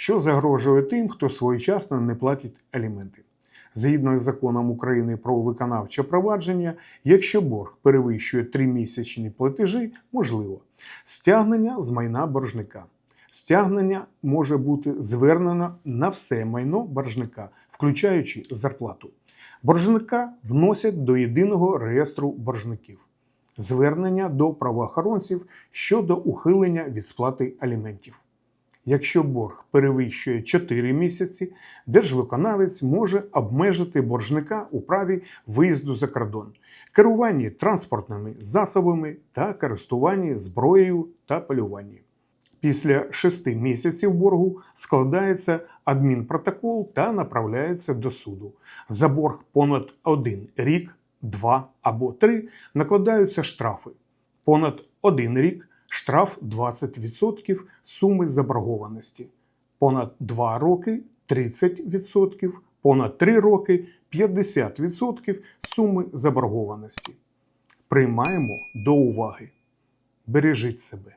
що загрожує тим, хто своєчасно не платить аліменти. Згідно з законом України про виконавче провадження, якщо борг перевищує тримісячні платежі, можливо стягнення з майна боржника. Стягнення може бути звернено на все майно боржника, включаючи зарплату. Боржника вносять до єдиного реєстру боржників. Звернення до правоохоронців щодо ухилення від сплати аліментів. Якщо борг перевищує 4 місяці, держвиконавець може обмежити боржника у праві виїзду за кордон, керуванні транспортними засобами та користуванні зброєю та полюванні. Після 6 місяців боргу складається адмінпротокол та направляється до суду. За борг понад 1 рік, 2 або 3 накладаються штрафи. Понад 1 рік штраф 20% суми заборгованості. Понад 2 роки 30%, понад 3 роки 50% суми заборгованості. Приймаємо до уваги. Бережіть себе.